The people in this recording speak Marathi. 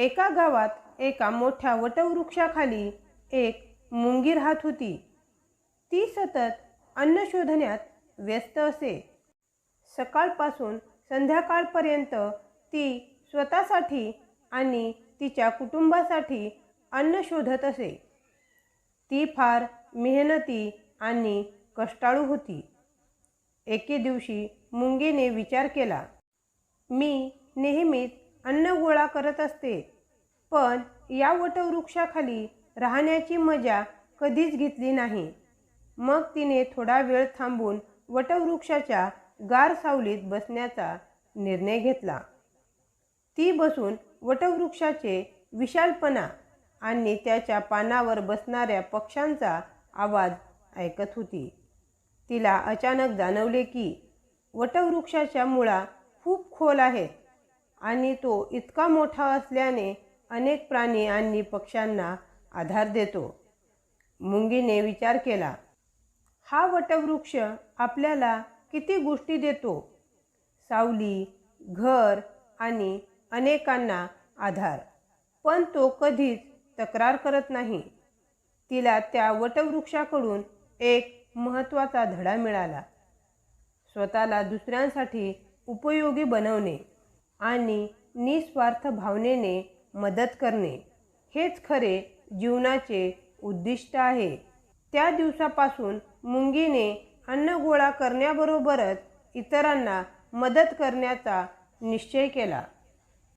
एका गावात एका मोठ्या वटवृक्षाखाली एक मुंगी राहत होती. ती सतत अन्न शोधण्यात व्यस्त असे. सकाळपासून संध्याकाळपर्यंत ती स्वतःसाठी आणि तिच्या कुटुंबासाठी अन्न शोधत असे. ती फार मेहनती आणि कष्टाळू होती. एके दिवशी मुंगीने विचार केला मी नेहमीच अन्न गोळा करत असते. पण या वटवृक्षाखाली राहण्याची मजा कधीच घेतली नाही. मग तिने थोडा वेळ थांबून वटवृक्षाच्या गार सावलीत बसण्याचा निर्णय घेतला. ती बसून वटवृक्षाचे विशालपणा आणि त्याच्या पानावर बसणाऱ्या पक्ष्यांचा आवाज ऐकत होती. तिला अचानक जाणवले की वटवृक्षाच्या मुळा खूप खोल आहेत. आणि तो इतका मोठा असल्याने अनेक प्राणी आणि पक्ष्यांना आधार देतो. मुंगीने विचार केला हा वटवृक्ष आपल्याला किती गोष्टी देतो? सावली घर आणि अनेकांना आधार. पण तो कधीच तक्रार करत नाही. तिला त्या वटवृक्षाकडून एक महत्त्वाचा धडा मिळाला. स्वतःला दुसऱ्यांसाठी उपयोगी बनवणे. आणि निस्वार्थ भावनेने मदत करणे. हेच खरे जीवनाचे उद्दिष्ट आहे. त्या दिवसापासून मुंगीने अन्न गोळा करण्याबरोबरच इतरांना मदत करण्याचा निश्चय केला.